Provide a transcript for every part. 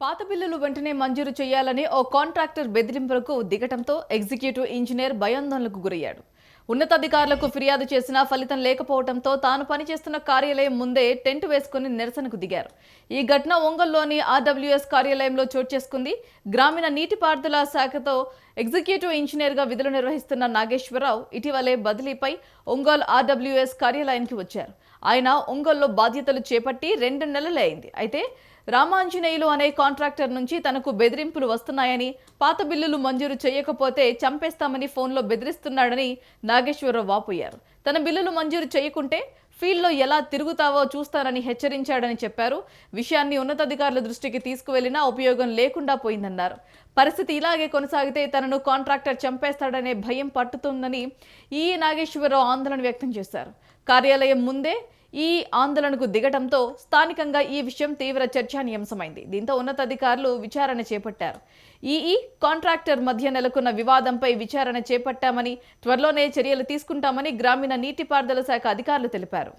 పాత బిల్లులు వెంటనే మంజూరు చేయాలని ఓ కాంట్రాక్టర్ బెదిరింపులకు దిగటంతో ఎగ్జిక్యూటివ్ ఇంజనీర్ భయాందోళనకు గురయ్యాడు. ఉన్నతాధికారులకు ఫిర్యాదు చేసినా ఫలితం లేకపోవడంతో తాను పనిచేస్తున్న కార్యాలయం ముందే టెంట్ వేసుకుని నిరసనకు దిగారు. ఈ ఘటన ఒంగోలులోని ఆర్డబ్ల్యూఎస్ కార్యాలయంలో చోటు చేసుకుంది. గ్రామీణ నీటిపారుదల శాఖతో ఎగ్జిక్యూటివ్ ఇంజనీర్గా విధులు నిర్వహిస్తున్న నాగేశ్వరరావు ఇటీవలే బదిలీపై ఒంగోలు ఆర్డబ్ల్యూఎస్ కార్యాలయానికి వచ్చారు. ఆయన ఒంగోల్లో బాధ్యతలు చేపట్టి రెండు నెలలే అయింది. అయితే రామాంజనేయులు అనే కాంట్రాక్టర్ నుంచి తనకు బెదిరింపులు వస్తున్నాయని పాత బిల్లులు మంజూరు చేయకపోతే చంపేస్తామని ఫోన్లో బెదిరిస్తున్నాడని నాగేశ్వరరావు వాపోయారు. తన బిల్లులు మంజూరు చేయకుంటే ఫీల్డ్లో ఎలా తిరుగుతావో చూస్తానని హెచ్చరించాడని చెప్పారు. విషయాన్ని ఉన్నతాధికారుల దృష్టికి తీసుకువెళ్ళినా ఉపయోగం లేకుండా పోయిందన్నారు. పరిస్థితి ఇలాగే కొనసాగితే తనను కాంట్రాక్టర్ చంపేస్తాడనే భయం పట్టుతుందని ఈ నాగేశ్వరరావు ఆందోళన వ్యక్తం చేశారు. కార్యాలయం ముందే ఈ ఆందోళనకు దిగటంతో స్థానికంగా ఈ విషయం తీవ్ర చర్చానీయాంశమైంది దీంతో ఉన్నతాధికారులు విచారణ చేపట్టారు. ఈఈ కాంట్రాక్టర్ మధ్య నెలకొన్న వివాదంపై విచారణ చేపట్టామని త్వరలోనే చర్యలు తీసుకుంటామని గ్రామీణ నీటిపారుదల శాఖ అధికారులు తెలిపారు.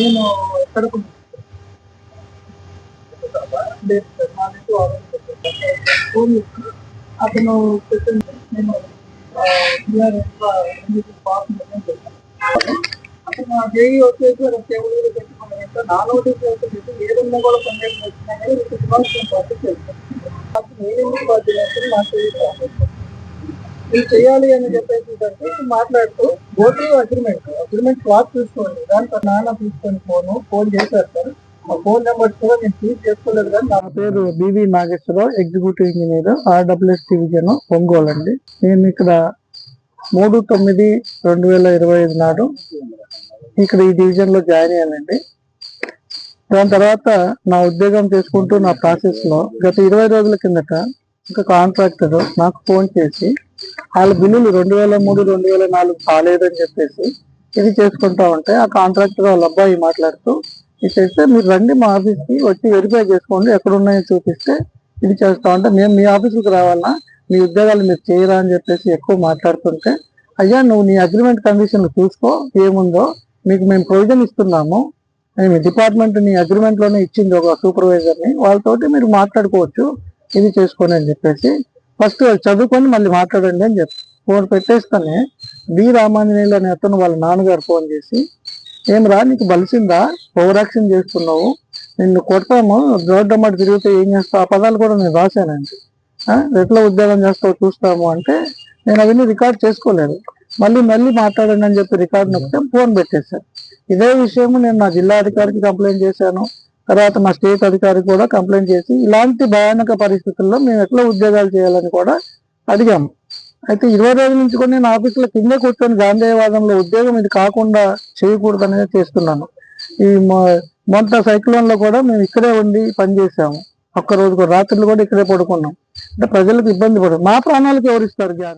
మేము ఎక్కడకు అతను చెప్పింది నేను అతను జేఈ వచ్చేసి టేబుల్ పెట్టుకున్న వెంటనే ఏదన్నా కూడా పన్నెండు వచ్చినా కానీ మీకు ఇవ్వాల్సిన అతను ఏదైనా నాకు ఇది చేయాలి అని చెప్పేసి మాట్లాడుతూ గోటు అగ్రిమెంట్ అగ్రిమెంట్ క్లాస్ తీసుకోండి. దాంట్లో నాన్న తీసుకొని ఫోన్ ఫోన్ చేశారు సార్. ఆ ఫోన్ నెంబర్ కూడా నేను ఫీజ్ చేసుకోలేదు కానీ నా పేరు BV Nageswara Rao executive engineer RWS division Ongole అండి. నేను ఇక్కడ మూడు తొమ్మిది రెండు వేల ఇరవై ఐదు నాడు ఇక్కడ ఈ డివిజన్లో జాయిన్ అయ్యానండి. దాని తర్వాత నా ఉద్యోగం చేసుకుంటూ నా ప్రాసెస్లో గత ఇరవై రోజుల కిందట ఒక కాంట్రాక్టర్ నాకు ఫోన్ చేసి వాళ్ళ బిల్లులు రెండు వేల మూడు రెండు వేల నాలుగు కాలేదని చెప్పేసి ఇది చేసుకుంటా ఉంటే ఆ కాంట్రాక్టర్ వాళ్ళ అబ్బాయి మాట్లాడుతూ ఇది చేస్తే మీరు రండి మా ఆఫీస్కి వచ్చి వెరిఫై చేసుకోండి ఎక్కడ ఉన్నాయో చూపిస్తే ఇది చేస్తా ఉంటే మేము మీ ఆఫీసుకి రావాలన్నా మీ ఉద్యోగాలు మీరు చేయరా అని చెప్పేసి ఎక్కువ మాట్లాడుతుంటే అయ్యా నువ్వు నీ అగ్రిమెంట్ కండిషన్ చూసుకో ఏముందో మీకు మేము ప్రొవిజన్ ఇస్తున్నాము. మీ డిపార్ట్మెంట్ నీ అగ్రిమెంట్లోనే ఇచ్చింది ఒక సూపర్వైజర్ని వాళ్ళతోటి మీరు మాట్లాడుకోవచ్చు ఇది చేసుకోండి అని చెప్పేసి ఫస్ట్ చదువుకొని మళ్ళీ మాట్లాడండి అని చెప్పి ఫోన్ పెట్టేస్తానే బి రామాంజనేయులు అనే అతను వాళ్ళ నాన్నగారు ఫోన్ చేసి ఏం రా నీకు బలిసిందా? ఓవరాక్షన్ చేస్తున్నావు. నిన్ను కొడతాము. రోడ్డమ్మటి తిరిగితే ఏం చేస్తావు? ఆ పదాలు కూడా నేను రాశానండి. ఎట్లా ఉద్యోగం చేస్తావు చూస్తాము అంటే నేను అవన్నీ రికార్డ్ చేసుకోలేదు. మళ్ళీ మళ్ళీ మాట్లాడండి అని చెప్పి రికార్డు నొక్కితే ఫోన్ పెట్టేశాను ఇదే విషయం నేను నా జిల్లా అధికారికి కంప్లైంట్ చేశాను. తర్వాత మా స్టేట్ అధికారి కూడా కంప్లైంట్ చేసి ఇలాంటి భయానక పరిస్థితుల్లో మేము ఎట్లా ఉద్యోగాలు చేయాలని కూడా అడిగాము. అయితే ఇరవై రోజుల నుంచి కూడా నేను ఆఫీసులో కింద కూర్చొని గాంధేయవాదంలో ఉద్యోగం ఇది కాకుండా చేయకూడదు అనేది చేస్తున్నాను. ఈ మొ- మొంత సైక్లోన్లో కూడా మేము ఇక్కడే ఉండి పనిచేసాము ఒక్క రోజు కూడా రాత్రులు కూడా ఇక్కడే పడుకున్నాం. అంటే ప్రజలకు ఇబ్బంది పడదు మా ప్రాణాలకు ఎవరిస్తారు జ్ఞానం?